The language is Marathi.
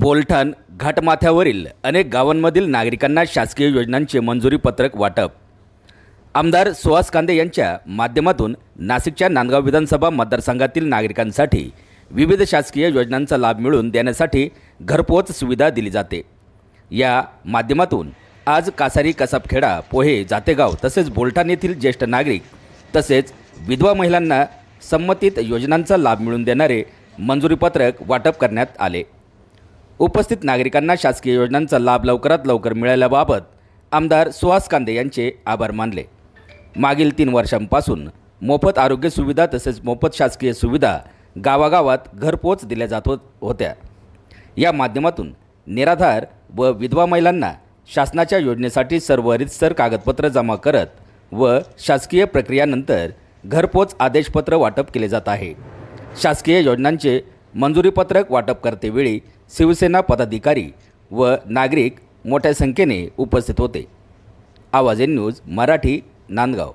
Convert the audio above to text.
बोलठाण घाटमाथ्यावरील अनेक गावांमधील नागरिकांना शासकीय योजनांचे मंजुरी पत्रक वाटप. आमदार सुहास कांदे यांच्या माध्यमातून नाशिकच्या नांदगाव विधानसभा मतदारसंघातील नागरिकांसाठी विविध शासकीय योजनांचा लाभ मिळवून देण्यासाठी घरपोच सुविधा दिली जाते. या माध्यमातून आज कासारी कसाबखेडा पोहे जातेगाव तसेच बोलठाण येथील ज्येष्ठ नागरिक तसेच विधवा महिलांना संमतीत योजनांचा लाभ मिळवून देणारे मंजुरीपत्रक वाटप करण्यात आले. उपस्थित नागरिकांना शासकीय योजनांचा लाभ लवकरात लवकर मिळाल्याबाबत आमदार सुहास कांदे यांचे आभार मानले. मागील तीन वर्षांपासून मोफत आरोग्य सुविधा तसेच मोफत शासकीय सुविधा गावागावात घरपोच दिल्या जात होत्या. या माध्यमातून निराधार व विधवा महिलांना शासनाच्या योजनेसाठी सर्व रितसर कागदपत्र जमा करत व शासकीय प्रक्रियानंतर घरपोच आदेशपत्र वाटप केले जात आहे. शासकीय योजनांचे मंजुरीपत्रक वाटप करतेवेळी शिवसेना पदाधिकारी व नागरिक मोठ्या संख्येने उपस्थित होते. आवाज न्यूज मराठी नांदगाव.